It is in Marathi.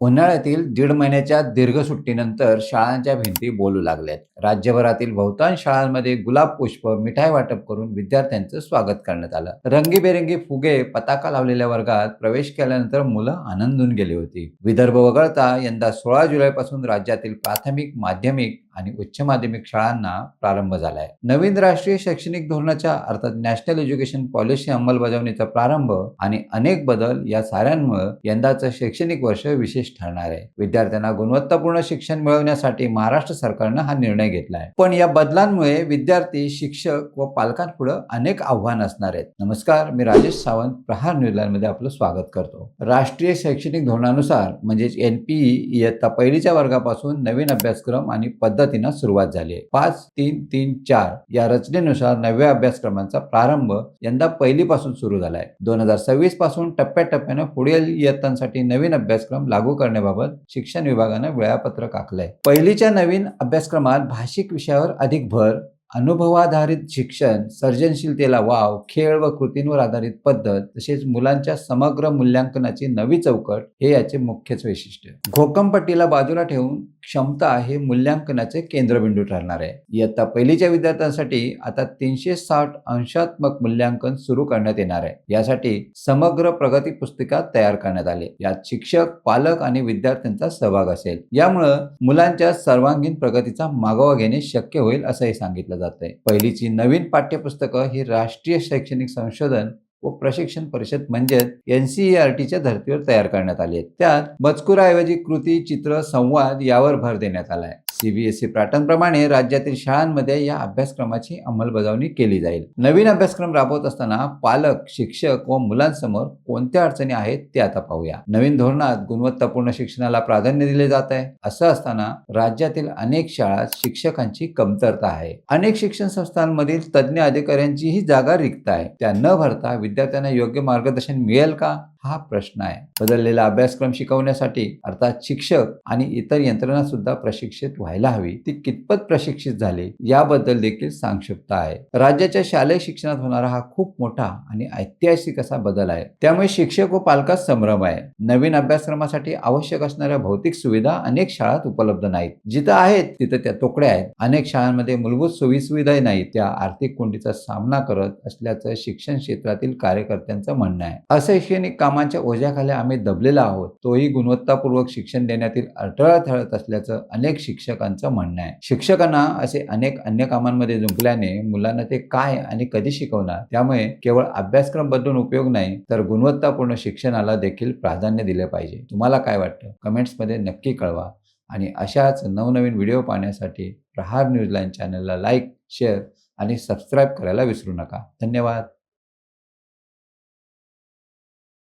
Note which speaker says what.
Speaker 1: उन्हाळ्यातील दीड महिन्याच्या दीर्घ सुट्टीनंतर शाळांच्या भिंती बोलू लागल्यात. राज्यभरातील बहुतांश शाळांमध्ये गुलाब पुष्प मिठाई वाटप करून विद्यार्थ्यांचं स्वागत करण्यात आलं. रंगीबेरंगी फुगे पताका लावलेल्या वर्गात प्रवेश केल्यानंतर मुलं आनंदून गेली होती. विदर्भ वगळता यंदा सोळा जुलैपासून राज्यातील प्राथमिक माध्यमिक आणि उच्च माध्यमिक शाळांना प्रारंभ झालाय. नवीन राष्ट्रीय शैक्षणिक धोरणाच्या अर्थात नॅशनल एज्युकेशन पॉलिसी अंमलबजावणीचा प्रारंभ आणि अनेक बदल या साऱ्यांमुळे यंदाचं शैक्षणिक वर्ष विशेष ठरणार आहे. विद्यार्थ्यांना गुणवत्तापूर्ण शिक्षण मिळवण्यासाठी महाराष्ट्र सरकारनं हा निर्णय घेतला आहे पण या बदलांमुळे विद्यार्थी शिक्षक व पालकांपुढे अनेक आव्हान असणार आहेत. नमस्कार मी राजेश सावंत प्रहार न्यूजलँडमध्ये आपलं स्वागत करतो. राष्ट्रीय शैक्षणिक धोरणानुसार म्हणजेच एनपीई इयत्ता पहिलीच्या वर्गापासून नवीन अभ्यासक्रम आणि पद्धत पद्धतीनं सुरुवात झाली आहे. पाच तीन तीन चार या रचनेनुसार नव्या अभ्यासक्रमांचा प्रारंभ यंदा पहिलीपासून सुरू झालाय दोन हजार सव्वीसपासून टप्प्याटप्प्यानं पुढील इयत्तांसाठी नवीन अभ्यासक्रम लागू करण्याबाबत शिक्षण विभागानं वेळापत्रक आखलंय पहिलीच्या नवीन अभ्यासक्रमात भाषिक विषयावर अधिक भर अनुभवाधारित शिक्षण सर्जनशीलतेला वाव खेळ व कृतींवर आधारित पद्धत तसेच मुलांच्या समग्र मूल्यांकनाची नवी चौकट हे याचे मुख्यच वैशिष्ट्य घोकंपट्टीला बाजूला ठेवून क्षमता हे मूल्यांकनाचे केंद्रबिंदू ठरणार आहे. इयत्ता पहिलीच्या विद्यार्थ्यांसाठी आता तीनशे साठ अंशात्मक मूल्यांकन सुरू करण्यात येणार आहे. यासाठी समग्र प्रगती पुस्तिका तयार करण्यात आली. यात शिक्षक पालक आणि विद्यार्थ्यांचा सहभाग असेल. यामुळं मुलांच्या सर्वांगीण प्रगतीचा मागोवा घेणे शक्य होईल असंही सांगितलं जात आहे पहिलीची नवीन पाठ्यपुस्तकं ही राष्ट्रीय शैक्षणिक संशोधन व प्रशिक्षण परिषद म्हणजेच एनसीईआरटीच्या धर्तीवर तयार करण्यात आली आहेत त्यात मजकुराऐवजी कृती चित्र संवाद यावर भर देण्यात आलाय सीबीएसई प्रमाणे राज्यातील शाळांमध्ये या अभ्यासक्रमाची अंमलबजावणी केली जाईल. नवीन अभ्यासक्रम राबवत असताना पालक शिक्षक व मुलांसमोर कोणत्या अडचणी आहेत ते आता पाहूया. नवीन धोरणात गुणवत्तापूर्ण शिक्षणाला प्राधान्य दिले जात आहे. असं असताना राज्यातील अनेक शाळात शिक्षकांची कमतरता आहे. अनेक शिक्षण संस्थांमधील तज्ज्ञ अधिकाऱ्यांचीही जागा रिक्त आहे. त्या न भरता विद्यार्थ्यांना योग्य मार्गदर्शन मिळेल का? हा प्रश्न आहे. बदललेला अभ्यासक्रम शिकवण्यासाठी अर्थात शिक्षक आणि इतर यंत्रणा सुद्धा प्रशिक्षित व्हायला हवी. ती कितपत प्रशिक्षित झाली याबद्दल देखील संक्षिप्त आहे. राज्याच्या शालेय शिक्षणात होणारा हा खूप मोठा आणि ऐतिहासिक असा बदल आहे. त्यामुळे शिक्षक व पालकात संभ्रम आहे. नवीन अभ्यासक्रमासाठी आवश्यक असणाऱ्या भौतिक सुविधा अनेक शाळात उपलब्ध नाहीत. जिथं आहेत तिथं त्या तोकड्या आहेत. अनेक शाळांमध्ये मूलभूत सोयीसुविधाही नाहीत. त्या आर्थिक कोंडीचा सामना करत असल्याचं शिक्षण क्षेत्रातील कार्यकर्त्यांचं म्हणणं आहे. अशैक्षणिक कामांच्या ओझ्याखाली आम्ही दबलेला आहोत तोही गुणवत्तापूर्वक शिक्षण देण्यातील अडथळा ठरत असल्याचं अनेक शिक्षकांचं म्हणणं आहे. शिक्षकांना असे अनेक अन्य कामांमध्ये जुंपल्याने मुलांना ते काय आणि कधी शिकवणार त्यामुळे केवळ अभ्यासक्रम बदलून उपयोग नाही तर गुणवत्तापूर्ण शिक्षणाला देखील प्राधान्य दिले पाहिजे. तुम्हाला काय वाटतं? कमेंट्समध्ये नक्की कळवा. आणि अशाच नवनवीन व्हिडिओ पाहण्यासाठी प्रहार न्यूजलाईन चॅनलला लाईक शेअर आणि सबस्क्राईब करायला विसरू नका. धन्यवाद.